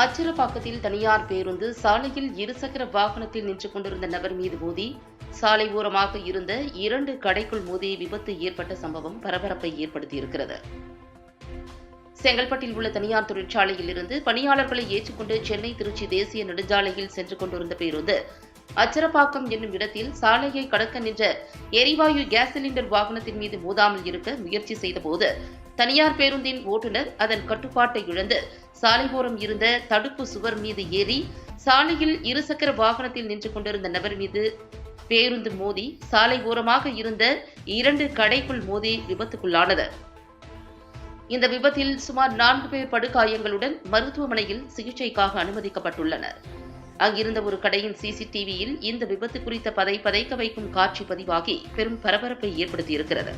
அச்சிறப்பாக்கத்தில் தனியார் பேருந்து சாலையில் இருசக்கர வாகனத்தில் நின்று கொண்டிருந்த நபர் மீது மோதி சாலை ஓரமாக இருந்த இரண்டு கடைக்குள் மோதி விபத்து ஏற்பட்ட சம்பவம் பரபரப்பை ஏற்படுத்தியிருக்கிறது. செங்கல்பட்டில் உள்ள தனியார் தொழிற்சாலையில் இருந்து பணியாளர்களை ஏற்றுக்கொண்டு சென்னை திருச்சி தேசிய நெடுஞ்சாலையில் சென்று கொண்டிருந்த பேருந்து அச்சரப்பாக்கம் என்னும் இடத்தில் சாலையை கடக்க நின்ற எரிவாயு கேஸ் சிலிண்டர் வாகனத்தின் மீது மோதாமல் இருக்க முயற்சி செய்தபோது தனியார் பேருந்தின் ஓட்டுநர் அதன் கட்டுப்பாட்டை இழந்து சாலை ஓரம் இருந்த தடுப்பு சுவர் மீது ஏறி சாலையில் இருசக்கர வாகனத்தில் நின்று கொண்டிருந்த நபர் மீது பேருந்து மோதி சாலை ஓரமாக இருந்த இரண்டு கடைக்குள் மோதி விபத்துக்குள்ளானது. இந்த விபத்தில் சுமார் நான்கு பேர் படுகாயங்களுடன் மருத்துவமனையில் சிகிச்சைக்காக அனுமதிக்கப்பட்டுள்ளனர். அங்கிருந்த ஒரு கடையின் சிசிடிவியில் இந்த விபத்து குறித்த பதை பதைக்க வைக்கும் காட்சி பதிவாகி பெரும் பரபரப்பை ஏற்படுத்தியிருக்கிறது.